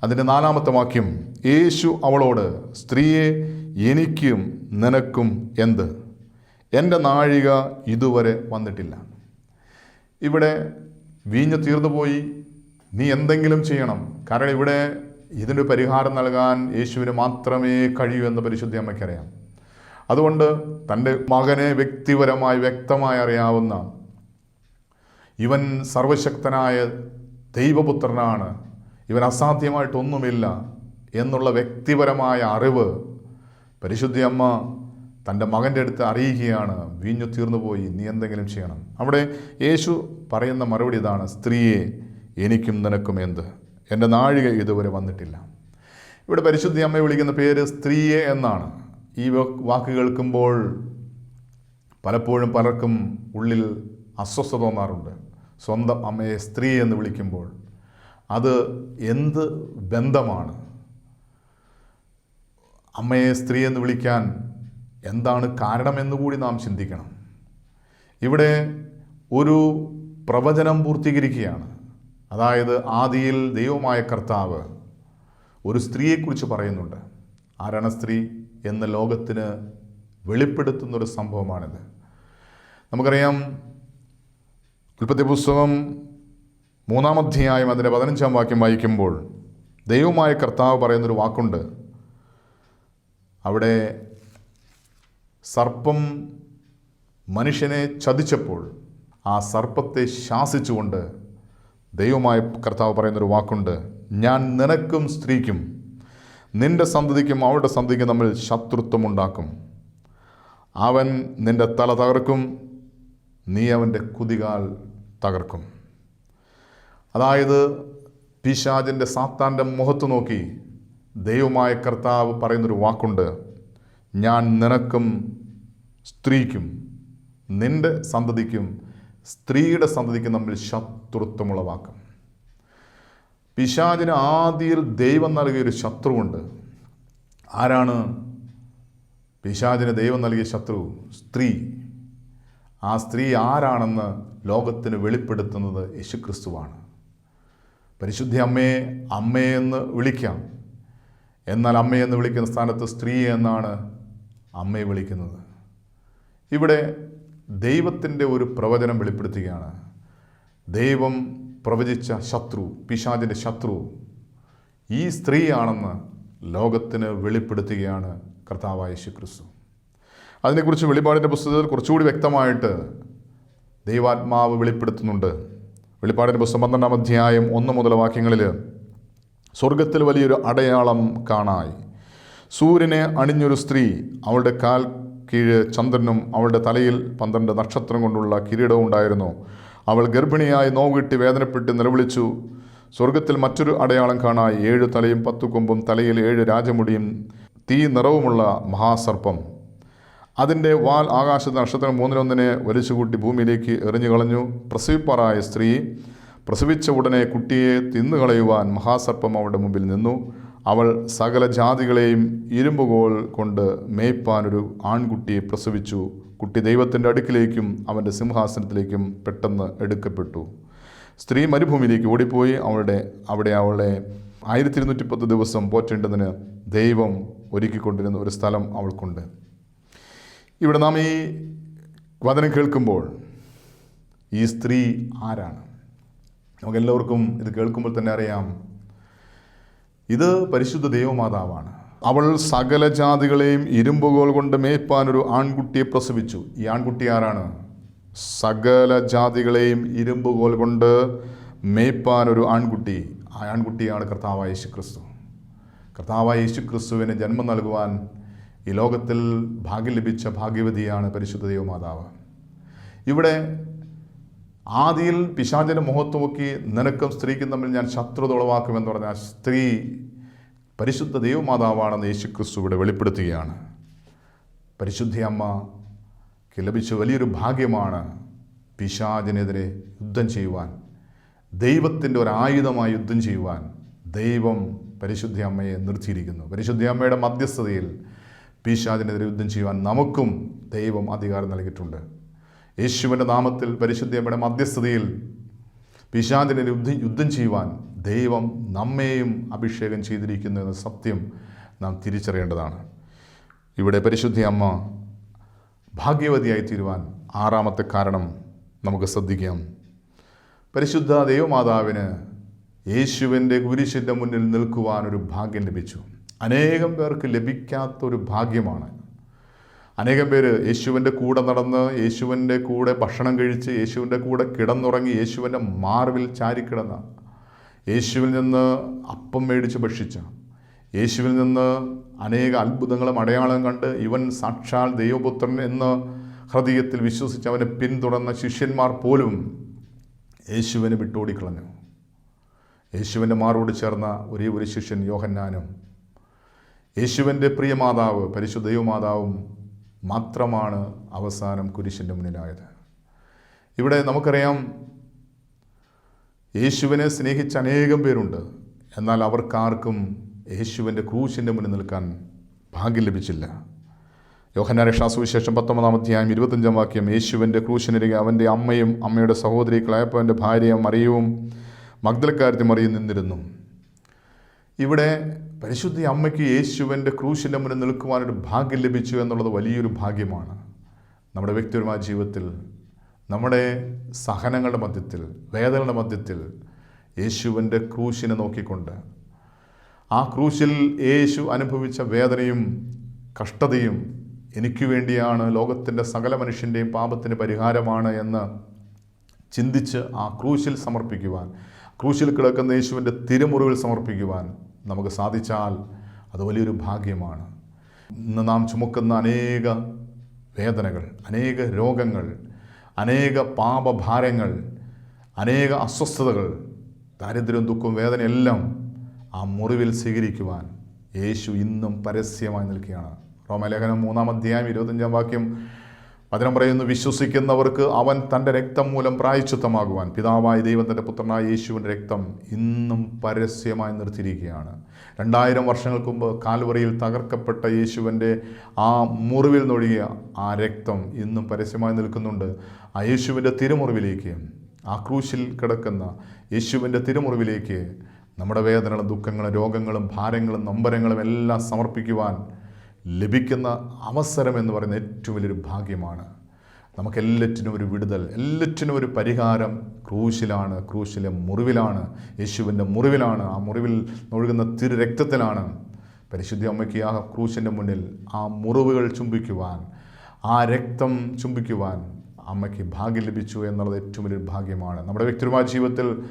അതിന്റെ നാലാമത്തെ വാക്യം യേശു അവളോട് സ്ത്രീയെ എനിക്കും നിനക്കും എന്ത്? എന്റെ നാഴിക ഇതുവരെ വന്നിട്ടില്ല. ഇവിടെ വീഞ്ഞ് തീർന്നു പോയി. നീ എന്തെങ്കിലും ചെയ്യണം. കാരണം ഇവിടെ ഇതിന് പരിഹാരം നൽകാൻ യേശുവിന് മാത്രമേ കഴിയൂ എന്ന് പരിശുദ്ധി അമ്മയ്ക്കറിയാം അതുകൊണ്ട് തന്റെ മകനെ വ്യക്തിപരമായി വ്യക്തമായി അറിയാവുന്ന ഇവൻ സർവശക്തനായ ദൈവപുത്രനാണ്. ഇവൻ അസാധ്യമായിട്ടൊന്നുമില്ല എന്നുള്ള വ്യക്തിപരമായ അറിവ് പരിശുദ്ധി അമ്മ തന്റെ മകന്റെ അടുത്ത് അറിയുകയാണ് വീഞ്ഞു തീർന്നു പോയി. നീ എന്തെങ്കിലും ചെയ്യണം. അവിടെ യേശു പറയുന്ന മറുപടി ഇതാണ്. സ്ത്രീയെ എനിക്കും നിനക്കും എന്ത്? എന്റെ നാഴിക ഇതുവരെ വന്നിട്ടില്ല. ഇവിടെ പരിശുദ്ധി അമ്മയെ വിളിക്കുന്ന പേര് സ്ത്രീയെ എന്നാണ്. ഈ വാക്ക് കേൾക്കുമ്പോൾ പലപ്പോഴും പലർക്കും ഉള്ളിൽ അസ്വസ്ഥത തോന്നാറുണ്ട്. സ്വന്തം അമ്മയെ സ്ത്രീ എന്ന് വിളിക്കുമ്പോൾ. അത് എന്ത് ബന്ധമാണ്? അമ്മയെ സ്ത്രീ എന്ന് വിളിക്കാൻ എന്താണ് കാരണമെന്ന് കൂടി നാം ചിന്തിക്കണം. ഇവിടെ ഒരു പ്രവചനം പൂർത്തീകരിക്കുകയാണ്. അതായത് ആദിയിൽ ദൈവമായ കർത്താവ് ഒരു സ്ത്രീയെക്കുറിച്ച് പറയുന്നുണ്ട്. ആരാണ് സ്ത്രീ? എന്ന് ലോകത്തിന് വെളിപ്പെടുത്തുന്നൊരു സംഭവമാണിത്. നമുക്കറിയാം ഉൽപ്പത്തി പുസ്തകം മൂന്നാം അധ്യായം അതിന്റെ പതിനഞ്ചാം വാക്യം വായിക്കുമ്പോൾ ദൈവമായ കർത്താവ് പറയുന്നൊരു വാക്കുണ്ട്. അവിടെ സർപ്പം മനുഷ്യനെ ചതിച്ചപ്പോൾ ആ സർപ്പത്തെ ശാസിച്ചുകൊണ്ട് ദൈവമായ കർത്താവ് പറയുന്നൊരു വാക്കുണ്ട്. ഞാൻ നിനക്കും സ്ത്രീക്കും നിന്റെ സന്തതിക്കും അവളുടെ സന്തതിക്കും തമ്മിൽ ശത്രുത്വമുണ്ടാക്കും. അവൻ നിന്റെ തല തകർക്കും നീ അവന്റെ കുതികാൽ തകർക്കും. അതായത് പിശാജിന്റെ സാത്താന്റെ മുഖത്ത് നോക്കി ദൈവമായ കർത്താവ് പറയുന്നൊരു വാക്കുണ്ട് ഞാൻ നിനക്കും സ്ത്രീക്കും നിന്റെ സന്തതിക്കും സ്ത്രീയുടെ സന്തതിക്കും തമ്മിൽ ശത്രുത്വമുളവാക്കും. പിശാചിന് ആദിയിൽ ദൈവം നൽകിയൊരു ശത്രുവുണ്ട്. ആരാണ്? പിശാചിന് ദൈവം നൽകിയ ശത്രു സ്ത്രീ. ആ സ്ത്രീ ആരാണെന്ന് ലോകത്തിന് വെളിപ്പെടുത്തുന്നത് യേശുക്രിസ്തുവാണ്. പരിശുദ്ധി അമ്മയെ അമ്മയെന്ന് വിളിക്കാം. എന്നാൽ അമ്മയെന്ന് വിളിക്കുന്ന സ്ഥാനത്ത് സ്ത്രീ എന്നാണ് അമ്മയെ വിളിക്കുന്നത്. ഇവിടെ ദൈവത്തിന്റെ ഒരു പ്രവചനം വെളിപ്പെടുത്തുകയാണ്. ദൈവം പ്രവചിച്ച ശത്രു പിശാചിന്റെ ശത്രു ഈ സ്ത്രീയാണെന്ന് ലോകത്തിന് വെളിപ്പെടുത്തുകയാണ് കർത്താവായ ശുക്രിസ്തു അതിനെക്കുറിച്ച് വെളിപ്പാടിന്റെ പുസ്തകത്തിൽ കുറച്ചുകൂടി വ്യക്തമായിട്ട് ദൈവാത്മാവ് വെളിപ്പെടുത്തുന്നുണ്ട്. വെളിപ്പാടിന്റെ പുസ്തകം പന്ത്രണ്ടാം അധ്യായം ഒന്ന് മുതൽ വാക്യങ്ങളിൽ സ്വർഗത്തിൽ വലിയൊരു അടയാളം കാണായി. സൂര്യനെ അണിഞ്ഞൊരു സ്ത്രീ അവളുടെ കാൽ കീഴ് ചന്ദ്രനും അവളുടെ തലയിൽ പന്ത്രണ്ട് നക്ഷത്രം കൊണ്ടുള്ള കിരീടവും ഉണ്ടായിരുന്നു. അവൾ ഗർഭിണിയായി നോവിട്ട് വേദനപ്പെട്ട് നിലവിളിച്ചു സ്വർഗത്തിൽ മറ്റൊരു അടയാളം കാണായി. ഏഴ് തലയും പത്തു കൊമ്പും തലയിൽ ഏഴ് രാജമുടിയും തീ നിറവുമുള്ള മഹാസർപ്പം. അതിന്റെ വാൽ ആകാശത്ത് നക്ഷത്രം മൂന്നിലൊന്നിനെ വലിച്ചുകൂട്ടി ഭൂമിയിലേക്ക് എറിഞ്ഞു കളഞ്ഞു പ്രസവിപ്പാറായ സ്ത്രീ പ്രസവിച്ച ഉടനെ കുട്ടിയെ തിന്നുകളയുവാൻ മഹാസർപ്പം അവളുടെ മുമ്പിൽ നിന്നു. അവൾ സകല ജാതികളെയും ഇരുമ്പുകോൾ കൊണ്ട് മേയ്പ്പാനൊരു ആൺകുട്ടിയെ പ്രസവിച്ചു. കുട്ടി ദൈവത്തിന്റെ അടുക്കിലേക്കും അവന്റെ സിംഹാസനത്തിലേക്കും പെട്ടെന്ന് എടുക്കപ്പെട്ടു. സ്ത്രീ മരുഭൂമിയിലേക്ക് ഓടിപ്പോയി അവളുടെ അവിടെ അവളെ ആയിരത്തി ഇരുന്നൂറ്റി പത്ത് ദിവസം പോറ്റേണ്ടതിന് ദൈവം ഒരുക്കിക്കൊണ്ടിരുന്ന ഒരു സ്ഥലം അവൾക്കുണ്ട്. ഇവിടെ നാം ഈ വചനം കേൾക്കുമ്പോൾ ഈ സ്ത്രീ ആരാണ്? നമുക്കെല്ലാവർക്കും ഇത് കേൾക്കുമ്പോൾ തന്നെ അറിയാം. ഇത് പരിശുദ്ധ ദൈവമാതാവാണ്. അവൾ സകല ജാതികളെയും ഇരുമ്പുകോൾ കൊണ്ട് മേയ്പ്പാൻ ഒരു ആൺകുട്ടിയെ പ്രസവിച്ചു. ഈ ആൺകുട്ടി ആരാണ്? സകല ജാതികളെയും ഇരുമ്പുകോൽ കൊണ്ട് മേയ്പ്പാൻ ഒരു ആൺകുട്ടി. ആ ആൺകുട്ടിയാണ് കർത്താവായ യേശു ക്രിസ്തു കർത്താവായ യേശു ക്രിസ്തുവിന് ജന്മം നൽകുവാൻ ഈ ലോകത്തിൽ ഭാഗ്യം ലഭിച്ച ഭാഗ്യവതിയാണ് പരിശുദ്ധ ദൈവമാതാവ്. ഇവിടെ ആദിയിൽ പിശാചിന്റെ മുഖത്ത് നോക്കി നിനക്കും സ്ത്രീക്കും തമ്മിൽ ഞാൻ ശത്രുത ഉളവാക്കുമെന്ന് പറഞ്ഞ സ്ത്രീ പരിശുദ്ധ ദൈവമാതാവാണെന്ന് യേശു ക്രിസ്തു ഇവിടെ വെളിപ്പെടുത്തുകയാണ്. പരിശുദ്ധ ലഭിച്ച വലിയൊരു ഭാഗ്യമാണ് പിശാചിനെതിരെ യുദ്ധം ചെയ്യുവാൻ ദൈവത്തിന്റെ ഒരു ആയുധമായി യുദ്ധം ചെയ്യുവാൻ ദൈവം പരിശുദ്ധ അമ്മയെ നിർത്തിയിരിക്കുന്നു. പരിശുദ്ധ അമ്മയുടെ മധ്യസ്ഥതയിൽ പിശാചിനെതിരെ യുദ്ധം ചെയ്യുവാൻ നമുക്കും ദൈവം അധികാരം നൽകിയിട്ടുണ്ട്. യേശുവിന്റെ നാമത്തിൽ പരിശുദ്ധിയമ്മയുടെ മധ്യസ്ഥതയിൽ പിശാചിനെതിരെ യുദ്ധം യുദ്ധം ചെയ്യുവാൻ ദൈവം നമ്മെയും അഭിഷേകം ചെയ്തിരിക്കുന്നു എന്ന സത്യം നാം തിരിച്ചറിയേണ്ടതാണ്. ഇവിടെ പരിശുദ്ധി അമ്മ ഭാഗ്യവതിയായി തീരുവാൻ ആറാമത്തെ കാരണം നമുക്ക് ശ്രദ്ധിക്കാം. പരിശുദ്ധ ദൈവമാതാവിന് യേശുവിന്റെ കുരിശിന്റെ മുന്നിൽ നിൽക്കുവാൻ ഒരു ഭാഗ്യം ലഭിച്ചു. അനേകം പേർക്ക് ലഭിക്കാത്തൊരു ഭാഗ്യമാണ്. അനേകം പേര് യേശുവിന്റെ കൂടെ നടന്ന് യേശുവിന്റെ കൂടെ ഭക്ഷണം കഴിച്ച് യേശുവിന്റെ കൂടെ കിടന്നുറങ്ങി യേശുവിന്റെ മാർവിൽ ചാരിക്കിടന്ന യേശുവിൽ നിന്ന് അപ്പം മേടിച്ച് ഭക്ഷിച്ച യേശുവിൽ നിന്ന് അനേക അത്ഭുതങ്ങളും അടയാളം കണ്ട് ഇവൻ സാക്ഷാൽ ദൈവപുത്രൻ എന്ന് ഹൃദയത്തിൽ വിശ്വസിച്ച് അവനെ പിന്തുടർന്ന ശിഷ്യന്മാർ പോലും യേശുവിനെ വിട്ടോടിക്കളഞ്ഞു. യേശുവിന്റെ മാറോട് ചേർന്ന ഒരേ ഒരു ശിഷ്യൻ യോഹന്നാനും യേശുവിന്റെ പ്രിയ മാതാവ് പരിശുദ്ധ ദൈവമാതാവും മാത്രമാണ് അവസാനം കുരിശിന്റെ മുന്നിലായത്. ഇവിടെ നമുക്കറിയാം യേശുവിനെ സ്നേഹിച്ച അനേകം പേരുണ്ട്. എന്നാൽ അവർക്കാർക്കും യേശുവിന്റെ ക്രൂശിന്റെ മുന്നിൽ നിൽക്കാൻ ഭാഗ്യം ലഭിച്ചില്ല. യോഹന്നാ രക്ഷാസുവിശേഷം പത്തൊമ്പതാം അധ്യായം ഇരുപത്തഞ്ചാം വാക്യം യേശുവിന്റെ ക്രൂശിനരികെ അവന്റെ അമ്മയും അമ്മയുടെ സഹോദരി ക്ലയപ്പവന്റെ ഭാര്യയും മറിയവും മഗ്ദലക്കാരത്തി മറിയും നിന്നിരുന്നു. ഇവിടെ പരിശുദ്ധ അമ്മയ്ക്ക് യേശുവിന്റെ ക്രൂശിന്റെ മുന്നിൽ നിൽക്കുവാനൊരു ഭാഗ്യം ലഭിച്ചു എന്നുള്ളത് വലിയൊരു ഭാഗ്യമാണ്. നമ്മുടെ വ്യക്തിപരമായ ജീവിതത്തിൽ നമ്മുടെ സഹനങ്ങളുടെ മധ്യത്തിൽ വേദനകളുടെ മധ്യത്തിൽ യേശുവിന്റെ ക്രൂശിനെ നോക്കിക്കൊണ്ട് ആ ക്രൂശിൽ യേശു അനുഭവിച്ച വേദനയും കഷ്ടതയും എനിക്ക് വേണ്ടിയാണ് ലോകത്തിന്റെ സകല മനുഷ്യന്റെയും പാപത്തിന് പരിഹാരമാണ് എന്ന് ചിന്തിച്ച് ആ ക്രൂശിൽ സമർപ്പിക്കുവാൻ ക്രൂശിൽ കിടക്കുന്ന യേശുവിന്റെ തിരുമുറിവിൽ സമർപ്പിക്കുവാൻ നമുക്ക് സാധിച്ചാൽ അത് വലിയൊരു ഭാഗ്യമാണ്. ഇന്ന് നാം ചുമക്കുന്ന അനേക വേദനകൾ അനേക രോഗങ്ങൾ അനേക പാപഭാരങ്ങൾ അനേക അസ്വസ്ഥതകൾ ദാരിദ്ര്യവും ദുഃഖവും വേദനയെല്ലാം ആ മുറിവിൽ സ്വീകരിക്കുവാൻ യേശു ഇന്നും പരസ്യമായി നിൽക്കുകയാണ്. റോമലേഖനം മൂന്നാം അധ്യായം ഇരുപത്തഞ്ചാം വാക്യം വചനം പറയുന്നു വിശ്വസിക്കുന്നവർക്ക് അവൻ തന്റെ രക്തം മൂലം പ്രായച്ചിത്തമാകുവാൻ പിതാവായ ദൈവം തന്റെ പുത്രനായ യേശുവിന്റെ രക്തം ഇന്നും പരസ്യമായി നിർത്തിയിരിക്കുകയാണ്. രണ്ടായിരം വർഷങ്ങൾക്ക് മുമ്പ് കാൽവറിയിൽ തകർക്കപ്പെട്ട യേശുവിന്റെ ആ മുറിവിൽ നൊഴുകിയ ആ രക്തം ഇന്നും പരസ്യമായി നിൽക്കുന്നുണ്ട്. ആ യേശുവിന്റെ തിരുമുറിവിലേക്ക് ആ ക്രൂശിൽ കിടക്കുന്ന യേശുവിന്റെ തിരുമുറിവിലേക്ക് നമ്മുടെ വേദനകളും ദുഃഖങ്ങളും രോഗങ്ങളും ഭാരങ്ങളും നൊമ്പരങ്ങളും എല്ലാം സമർപ്പിക്കുവാൻ ലഭിക്കുന്ന അവസരം എന്ന് പറയുന്ന ഏറ്റവും വലിയൊരു ഭാഗ്യമാണ്. നമുക്ക് എല്ലാറ്റിനും ഒരു വിടുതൽ എല്ലാറ്റിനും ഒരു പരിഹാരം ക്രൂശിലാണ് ക്രൂശിലെ മുറിവിലാണ് യേശുവിന്റെ മുറിവിലാണ് ആ മുറിവിൽ ഒഴുകുന്ന തിരു രക്തത്തിലാണ് പരിശുദ്ധ അമ്മയ്ക്ക് ആ ക്രൂശിന്റെ മുന്നിൽ ആ മുറിവുകൾ ചുംബിക്കുവാൻ ആ രക്തം ചുംബിക്കുവാൻ അമ്മയ്ക്ക് ഭാഗ്യം ലഭിച്ചു എന്നുള്ളത് ഏറ്റവും വലിയൊരു ഭാഗ്യമാണ്. നമ്മുടെ വ്യക്തിപരമായ ജീവിതത്തിൽ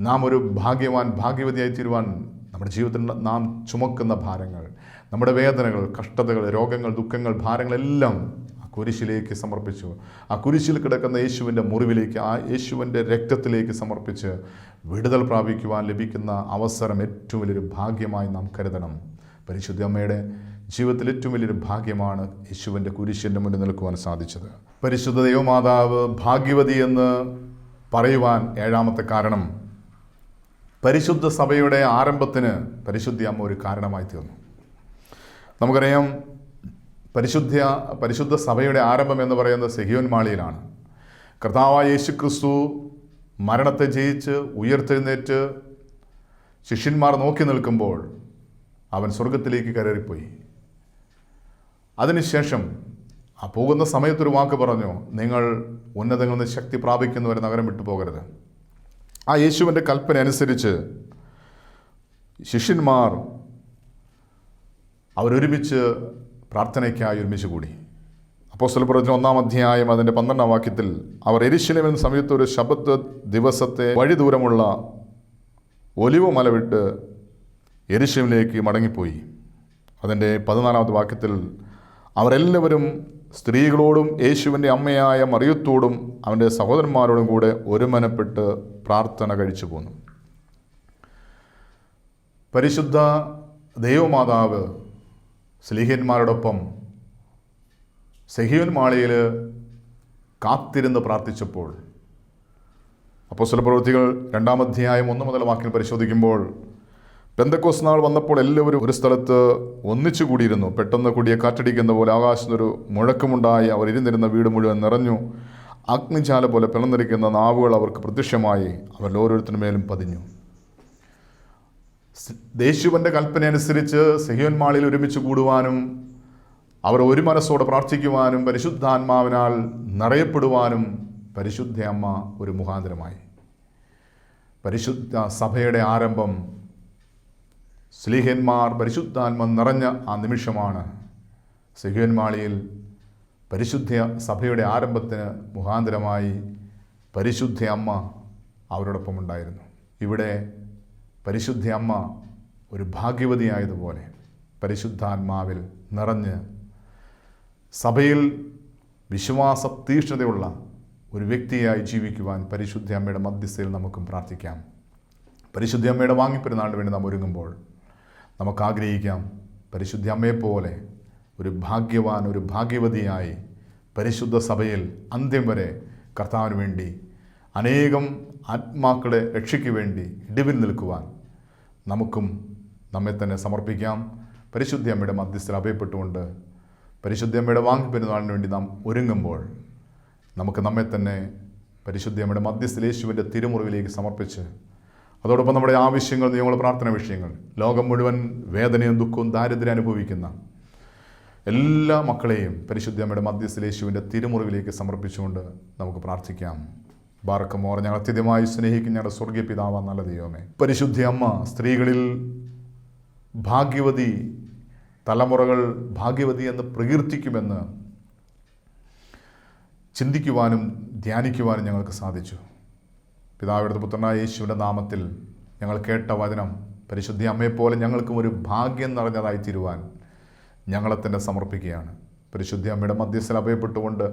നാം ഒരു ഭാഗ്യവാൻ ഭാഗ്യവതിയായി തീരുവാൻ നമ്മുടെ ജീവിതത്തിൽ നാം ചുമക്കുന്ന ഭാരങ്ങൾ നമ്മുടെ വേദനകൾ കഷ്ടതകൾ രോഗങ്ങൾ ദുഃഖങ്ങൾ ഭാരങ്ങളെല്ലാം ആ കുരിശിലേക്ക് സമർപ്പിച്ചു. ആ കുരിശിൽ കിടക്കുന്ന യേശുവിന്റെ മുറിവിലേക്ക് ആ യേശുവിന്റെ രക്തത്തിലേക്ക് സമർപ്പിച്ച് വിടുതൽ പ്രാപിക്കുവാൻ ലഭിക്കുന്ന അവസരം ഏറ്റവും വലിയൊരു ഭാഗ്യമായി നാം കരുതണം. പരിശുദ്ധ അമ്മയുടെ ജീവിതത്തിൽ ഏറ്റവും വലിയൊരു ഭാഗ്യമാണ് യേശുവിന്റെ കുരിശിന്റെ മുന്നിൽ നിൽക്കുവാൻ സാധിച്ചത്. പരിശുദ്ധ ദൈവമാതാവ് ഭാഗ്യവതി എന്ന് പറയുവാൻ ഏഴാമത്തെ കാരണം. പരിശുദ്ധ സഭയുടെ ആരംഭത്തിന് പരിശുദ്ധി അമ്മ ഒരു കാരണമായി തീർന്നു. നമുക്കറിയാം പരിശുദ്ധ പരിശുദ്ധ സഭയുടെ ആരംഭം എന്ന് പറയുന്നത് സെഹിയോൻ മാളിയിലാണ്. കർത്താവായ യേശു ക്രിസ്തു മരണത്തെ ജയിച്ച് ഉയർത്തെഴുന്നേറ്റ് ശിഷ്യന്മാർ നോക്കി നിൽക്കുമ്പോൾ അവൻ സ്വർഗത്തിലേക്ക് കയറിപ്പോയി. അതിനുശേഷം ആ പോകുന്ന സമയത്തൊരു വാക്ക് പറഞ്ഞു നിങ്ങൾ ഉന്നതങ്ങളിൽ നിന്ന് ശക്തി പ്രാപിക്കുന്നവരെ നഗരം വിട്ടു പോകരുത്. ആ യേശുവിന്റെ കൽപ്പന അനുസരിച്ച് ശിഷ്യന്മാർ അവരൊരുമിച്ച് പ്രാർത്ഥനയ്ക്കായി ഒരുമിച്ച് കൂടി. അപ്പോൾ പ്രവചനം ഒന്നാം അധ്യായം അതിന്റെ പന്ത്രണ്ടാം വാക്യത്തിൽ അവർ എരിശിലമെന്ന സമയത്ത് ഒരു ശബത്ത് ദിവസത്തെ വഴി ദൂരമുള്ള ഒലിവ് മല വിട്ട് എരിശിമിലേക്ക് മടങ്ങിപ്പോയി. അതിന്റെ പതിനാലാമത്തെ വാക്യത്തിൽ അവരെല്ലാവരും സ്ത്രീകളോടും യേശുവിന്റെ അമ്മയായ മറിയത്തോടും അവന്റെ സഹോദരന്മാരോടും കൂടെ ഒരുമനപ്പെട്ട് പ്രാർത്ഥന കഴിച്ചു പോന്നു. പരിശുദ്ധ ദൈവമാതാവ് സ്ലീഹന്മാരോടൊപ്പം സെഹിയോൻ മാളിയിൽ കാത്തിരുന്ന് പ്രാർത്ഥിച്ചപ്പോൾ അപ്പോസ്തല പ്രവൃത്തികൾ രണ്ടാം അധ്യായം ഒന്ന് മുതൽ വാക്കിൽ പരിശോധിക്കുമ്പോൾ പെന്തക്കോസ് നാൾ വന്നപ്പോൾ എല്ലാവരും ഒരു സ്ഥലത്ത് ഒന്നിച്ചു കൂടിയിരുന്നു. പെട്ടെന്ന് കൂടിയ കാറ്റടിക്കുന്ന പോലെ ആകാശത്തൊരു മുഴക്കമുണ്ടായി. അവർ ഇരുന്നിരുന്ന വീട് മുഴുവൻ നിറഞ്ഞു. അഗ്നിജാല പോലെ പിളന്നിരിക്കുന്ന നാവുകൾ അവർക്ക് പ്രത്യക്ഷമായി. അവരിൽ ഓരോരുത്തരുമേലും പതിഞ്ഞു. ദേശുവന്റെ കൽപ്പന അനുസരിച്ച് മാളിൽ ഒരുമിച്ച് കൂടുവാനും അവർ ഒരു മനസ്സോടെ പ്രാർത്ഥിക്കുവാനും പരിശുദ്ധാത്മാവിനാൽ നിറയപ്പെടുവാനും പരിശുദ്ധ അമ്മ ഒരു മുഖാന്തരമായി. പരിശുദ്ധ സഭയുടെ ആരംഭം സ്ലീഹന്മാർ പരിശുദ്ധാത്മ നിറഞ്ഞ ആ നിമിഷമാണ് സിഹ്യന്മാളിയിൽ പരിശുദ്ധ സഭയുടെ ആരംഭത്തിന് മുഖാന്തരമായി പരിശുദ്ധ അമ്മ അവരോടൊപ്പം ഉണ്ടായിരുന്നു. ഇവിടെ പരിശുദ്ധ അമ്മ ഒരു ഭാഗ്യവതിയായതുപോലെ പരിശുദ്ധാത്മാവിൽ നിറഞ്ഞ് സഭയിൽ വിശ്വാസ തീഷ്ണതയുള്ള ഒരു വ്യക്തിയായി ജീവിക്കുവാൻ പരിശുദ്ധ അമ്മയുടെ മധ്യസ്ഥയിൽ നമുക്കും പ്രാർത്ഥിക്കാം. പരിശുദ്ധ അമ്മയുടെ വാങ്ങിപ്പെരുന്നാളിന് വേണ്ടി നാം ഒരുങ്ങുമ്പോൾ നമുക്ക് ആഗ്രഹിക്കാം പരിശുദ്ധ അമ്മയെപ്പോലെ ഒരു ഭാഗ്യവാൻ ഒരു ഭാഗ്യവതിയായി പരിശുദ്ധ സഭയിൽ അന്ത്യം വരെ കർത്താവിന് വേണ്ടി അനേകം ആത്മാക്കളെ രക്ഷയ്ക്ക് വേണ്ടി ഇടിവിൽ നിൽക്കുവാൻ നമുക്കും നമ്മെ തന്നെ സമർപ്പിക്കാം. പരിശുദ്ധി അമ്മയുടെ മധ്യസ്ഥയിൽ അഭയപ്പെട്ടുകൊണ്ട് പരിശുദ്ധി അമ്മയുടെ വാങ്ങിപ്പെരുന്നാളിന് വേണ്ടി നാം ഒരുങ്ങുമ്പോൾ നമുക്ക് നമ്മെ തന്നെ പരിശുദ്ധി അമ്മയുടെ മധ്യസ്ഥ യേശുവിന്റെ തിരുമുറിവിലേക്ക് സമർപ്പിച്ച് അതോടൊപ്പം നമ്മുടെ ആവശ്യങ്ങൾ നിയമങ്ങൾ പ്രാർത്ഥന വിഷയങ്ങൾ ലോകം മുഴുവൻ വേദനയും ദുഃഖവും ദാരിദ്ര്യം അനുഭവിക്കുന്ന എല്ലാ മക്കളെയും പരിശുദ്ധ അമ്മയുടെ മധ്യസ്ഥ യേശുവിന്റെ തിരുമുറിവിലേക്ക് സമർപ്പിച്ചുകൊണ്ട് നമുക്ക് പ്രാർത്ഥിക്കാം. ബാർക്കമോർ ഞങ്ങൾ അത്യധികമായി സ്നേഹിക്കുന്ന ഞങ്ങളുടെ സ്വർഗീയ പിതാവ നല്ല ദൈവമേ. പരിശുദ്ധി അമ്മ സ്ത്രീകളിൽ ഭാഗ്യവതി തലമുറകൾ ഭാഗ്യവതി എന്ന് പ്രകീർത്തിക്കുമെന്ന് ചിന്തിക്കുവാനും ധ്യാനിക്കുവാനും ഞങ്ങൾക്ക് സാധിച്ചു. പിതാവിടുത്തെ പുത്രനായ യേശുവിന്റെ നാമത്തിൽ ഞങ്ങൾ കേട്ട വചനം പരിശുദ്ധി അമ്മയെപ്പോലെ ഞങ്ങൾക്കും ഒരു ഭാഗ്യം നിറഞ്ഞതായി തീരുവാൻ ഞങ്ങളെ തന്നെ സമർപ്പിക്കുകയാണ്. പരിശുദ്ധി അമ്മയുടെ മധ്യസ്ഥൽ അഭയപ്പെട്ടുകൊണ്ട്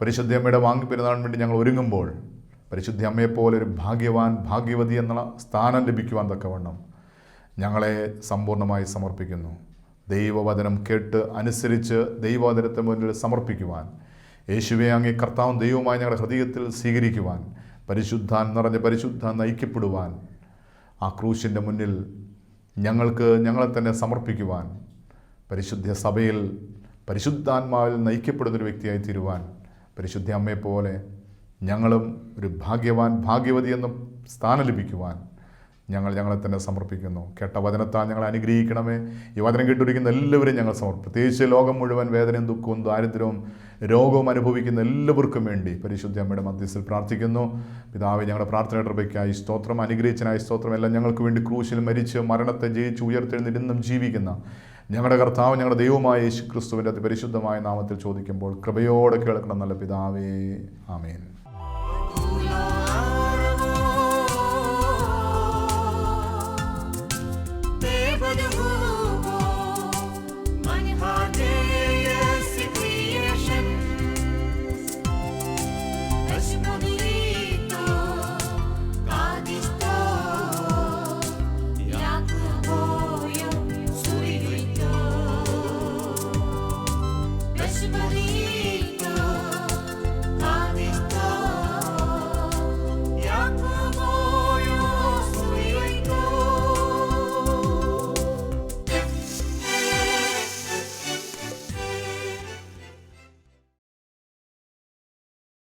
പരിശുദ്ധി അമ്മയുടെ വാങ്ങിപ്പെരുന്നാളിന് വേണ്ടി ഞങ്ങൾ ഒരുങ്ങുമ്പോൾ പരിശുദ്ധി അമ്മയെപ്പോലെ ഒരു ഭാഗ്യവാൻ ഭാഗ്യവതി എന്നുള്ള സ്ഥാനം ലഭിക്കുവാൻ തക്കവണ്ണം ഞങ്ങളെ സമ്പൂർണമായി സമർപ്പിക്കുന്നു. ദൈവവചനം കേട്ട് അനുസരിച്ച് ദൈവവചനത്തെ മുന്നിൽ സമർപ്പിക്കുവാൻ യേശുവെ അങ്ങേ കർത്താവും ദൈവവുമായി ഞങ്ങളുടെ ഹൃദയത്തിൽ സ്വീകരിക്കുവാൻ പരിശുദ്ധാൻ നിറഞ്ഞ പരിശുദ്ധാൻ നയിക്കപ്പെടുവാൻ ആ ക്രൂശിന്റെ മുന്നിൽ ഞങ്ങൾക്ക് ഞങ്ങളെ തന്നെ സമർപ്പിക്കുവാൻ പരിശുദ്ധ സഭയിൽ പരിശുദ്ധാത്മാവിൽ നയിക്കപ്പെടുന്നൊരു വ്യക്തിയായി തീരുവാൻ പരിശുദ്ധ അമ്മയെപ്പോലെ ഞങ്ങളും ഒരു ഭാഗ്യവാൻ ഭാഗ്യവതി എന്നും സ്ഥാനം ലഭിക്കുവാൻ ഞങ്ങൾ ഞങ്ങളെ തന്നെ സമർപ്പിക്കുന്നു. കേട്ട വചനത്താൽ ഞങ്ങൾ അനുഗ്രഹിക്കണമേ. ഈ വചനം കേട്ടിരിക്കുന്ന എല്ലാവരും ഞങ്ങൾ സമർപ്പിക്കും പ്രത്യേകിച്ച് ലോകം മുഴുവൻ വേദനയും ദുഃഖവും ദാരിദ്ര്യവും രോഗവും അനുഭവിക്കുന്ന എല്ലാവർക്കും വേണ്ടി പരിശുദ്ധ അമ്മയുടെ മധ്യസ്ഥിൽ പ്രാർത്ഥിക്കുന്നു. പിതാവ് ഞങ്ങളുടെ പ്രാർത്ഥന കൃപയ്ക്കായി സ്തോത്രം. അനുഗ്രഹിച്ചനായി സ്തോത്രം. എല്ലാം ഞങ്ങൾക്ക് വേണ്ടി ക്രൂശിൽ മരിച്ച് മരണത്തെ ജയിച്ച് ഉയർത്തെഴുന്നിരുന്നും ജീവിക്കുന്ന ഞങ്ങളുടെ കർത്താവ് ഞങ്ങളുടെ ദൈവമായ യേശു ക്രിസ്തുവിന്റെ അതിപരിശുദ്ധമായ നാമത്തിൽ ചോദിക്കുമ്പോൾ കൃപയോടെ കേൾക്കണം നല്ല പിതാവേ. ആമേൻ.